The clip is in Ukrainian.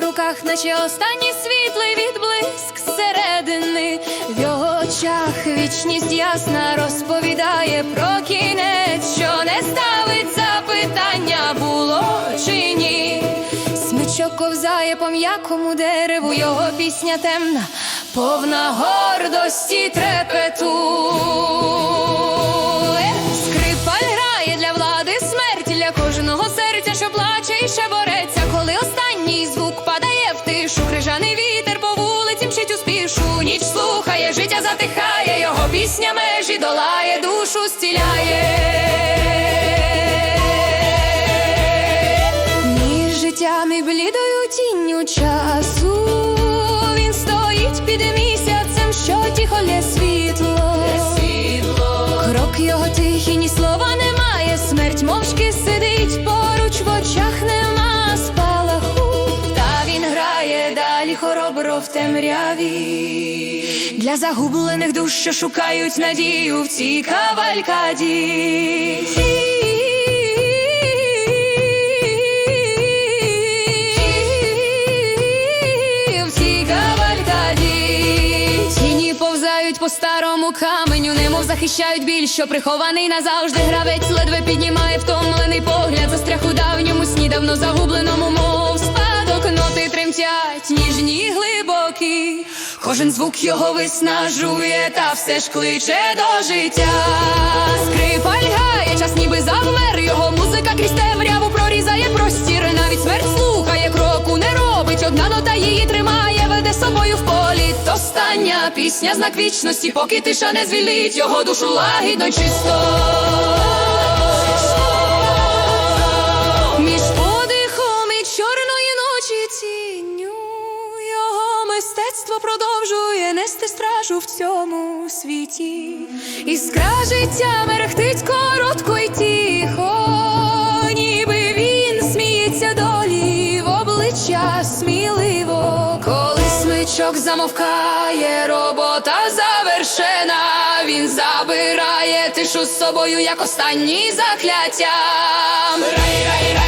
наче останній світлий відблиск зсередини. В його очах вічність ясна розповідає про кінець, що не ставить запитання, було чи ні. Смичок ковзає по м'якому дереву, його пісня темна, повна гордості трепету. Скрипаль грає для влади смерть, для кожного серця, що плаче і ще бореться. Пісня межі долає, душу стіляє. Між життя не блідою тінню часу далі хоробро в темряві. Для загублених душ, що шукають надію в цій кавалькаді. В кавалькаді Тіні повзають по старому каменю, немов захищають біль, що прихований назавжди гравець ледве піднімає втомлений погляд, застряг у давньому сні, давно загубленому, мов Кожен звук його виснажує, та все ж кличе до життя. Скрипаль грає, час ніби завмер, його музика крізь темряву прорізає простір, навіть смерть слухає, кроку не робить, одна нота її тримає, веде собою в полі. Остання пісня, знак вічності, поки тиша не звільнить його душу лагідно чисто. Мистецтво продовжує нести стражу в цьому світі. Іскра життя мерехтить коротко й тихо, ніби він сміється долі в обличчя сміливо. Коли смичок замовкає, робота завершена. Він забирає тишу з собою, як останній закляття. Рай, рай, рай.